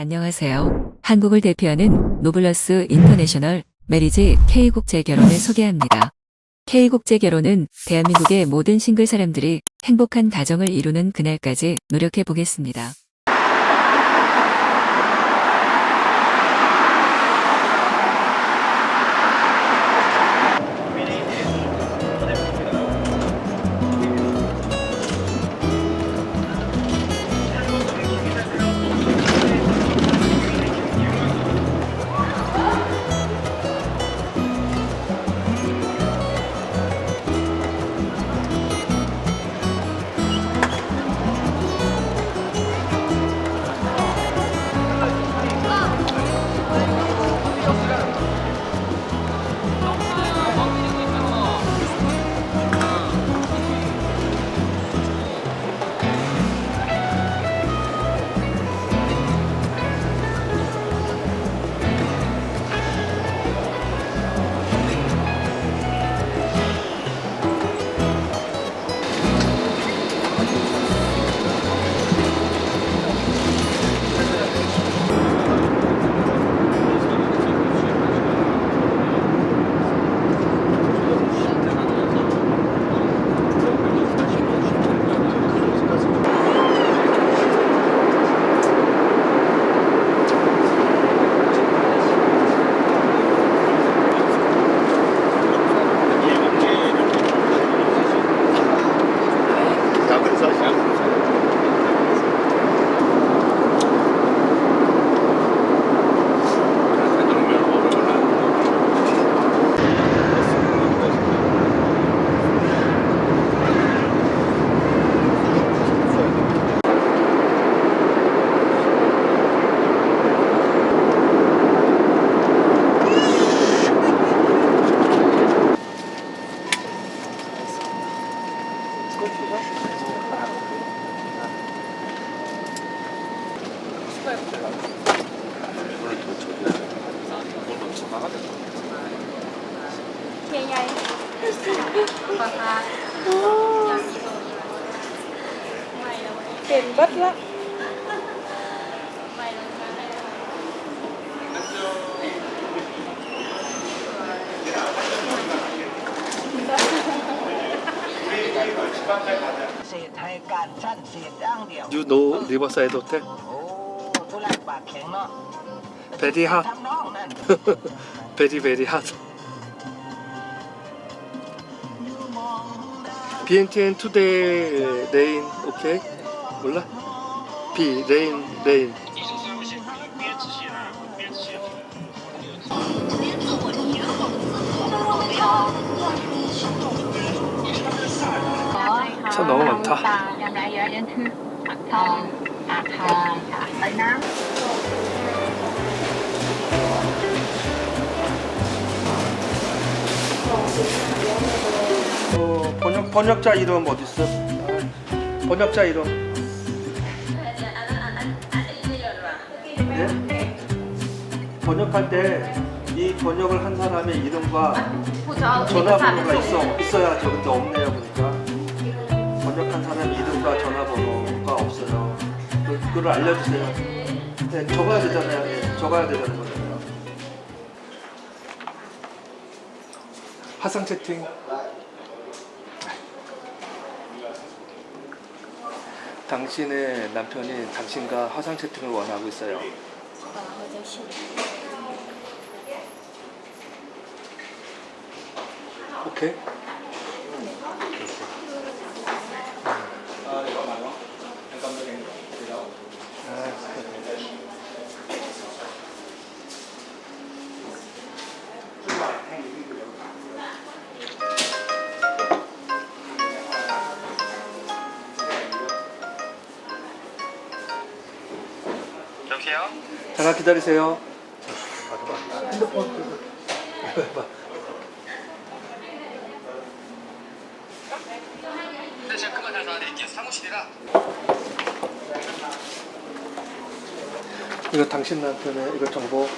안녕하세요. 한국을 대표하는 노블러스 인터내셔널 메리지 K국제 결혼을 소개합니다. K국제 결혼은 대한민국의 모든 싱글 사람들이 행복한 가정을 이루는 그날까지 노력해 보겠습니다. เป็นเบิดละเศษไทยการสั้นเศษด่างเดียวยูดูดีว่าใส่ตัวเต้โอ้ทุลักบาดแข็งเนาะเพที่ฮัทเพที่เพที่ฮัทเพียงเทียนทุเดย์เดย์โอเค 몰라? 비 레인 레인 차 너무 많다 어, 번역, 번역자 이름 어딨어? 번역자 이름 네. 번역할 때 이 번역을 한 사람의 이름과 아, 보자. 전화번호가 그 있어 있어야 저기도 없네요 보니까 번역한 사람의 이름과 전화번호가 없어요. 그, 그걸 알려주세요. 네, 적어야 되잖아요. 네, 적어야 되는 거예요. 화상 채팅. 당신의 남편이 당신과 화상 채팅을 원하고 있어요. 오케 잠깐 기다리세요. 핸드폰 제가 금방 잘 전화드릴게요. 사무실이라. 이거 당신 남편의 이거 정보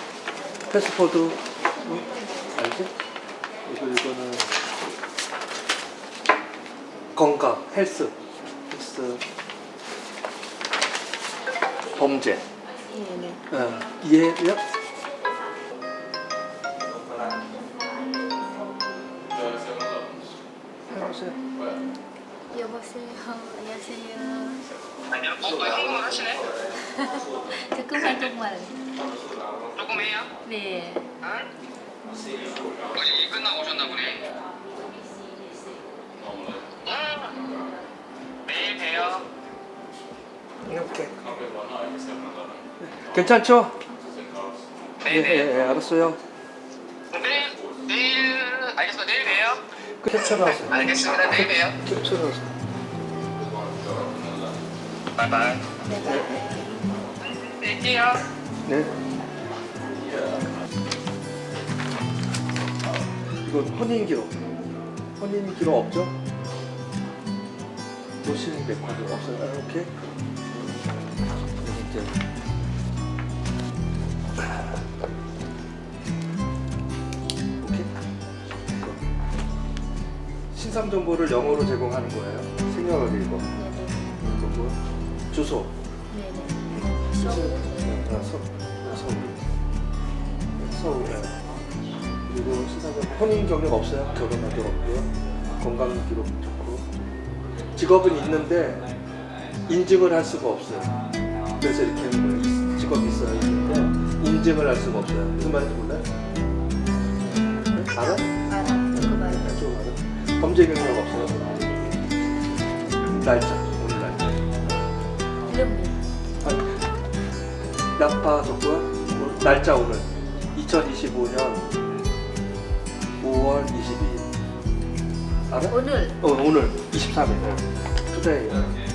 패스포드 응? 알지? 이거 이거는 건강 헬스 헬스 범죄 어, 이해해요? 여보세요. 안녕하세요. 아니요. 어, 한국말 하시네? 조금만 조금만. 조금 해요? 네. 응? 어제 일 끝나고 오셨나 보네. 이렇게. 괜찮죠? 네 네. 예, 예, 알았어요. 내일, 내일, 알겠습니다. 내일 봬요. 캡처라서. 알겠습니다. 내일 봬요. 캡처라서. 바이바이. 뵐게요. 네. 이건 혼인 기록. 혼인 기록 없죠? 노신 레코드 없어요. 아, 오케이. 오케이. 신상 정보를 영어로 제공하는 거예요. 생년월일 이거. 그리고 주소. 네네. 서울. 아, 서, 서울. 서울. 예. 그리고 시사적 혼인 경력 없어요. 결혼한 적 없고요. 건강 기록 좋고. 직업은 있는데 인증을 할 수가 없어요. 그래서 이렇게 하는 거예요. 직업이 있어야 되는데 인증을 할 수가 없어요. 무슨 말인지 몰라요? 네? 알아? 알아. 좀 알아. 범죄 경력 없어요. 날짜, 오늘 날짜. 아, 나파 적고요. 뭐, 날짜 오늘 2025년 5월 22일. 알아? 오늘. 어, 오늘 23일. 투데이.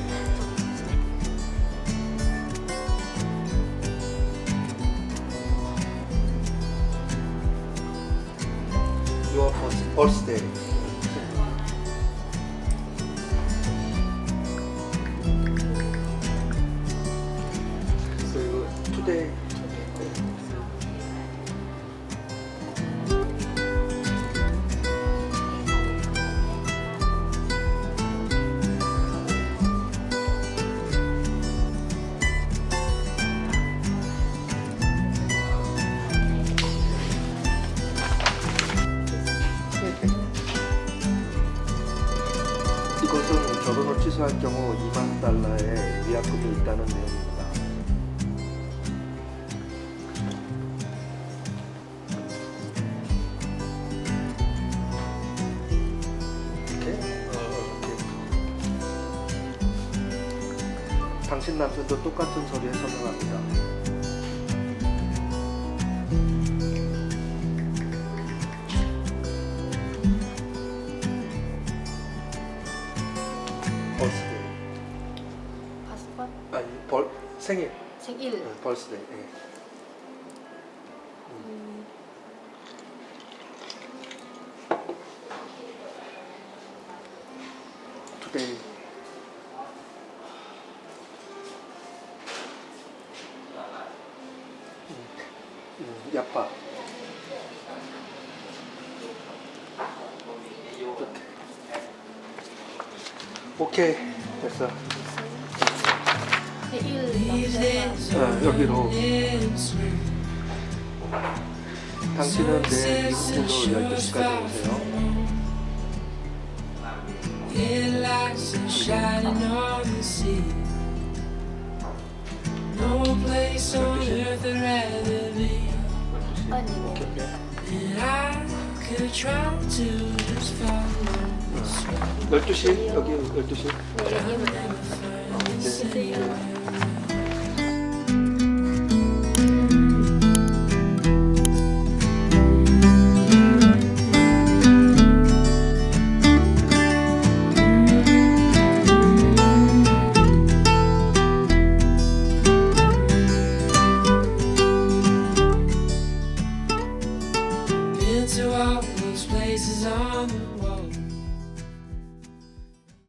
Birthday. 그리 취소할 경우 2만 달러의 위약금이 있다는 내용입니다. 어. 당신 남편도 똑같은 서류에 서명합니다. 버스데이. 파스포트. 아니 벌 생일 생일. 네, 벌스데이 예. 투데이 음, 음, 야빠 오케이 됐어 내일 남자가. 어, 여기로 당신은 내일 미국으로 12시까지 오세요 Headlights are shining on the sea. No place on earth I'd rather be. 12시 여기 12시 네. 이름은. 네.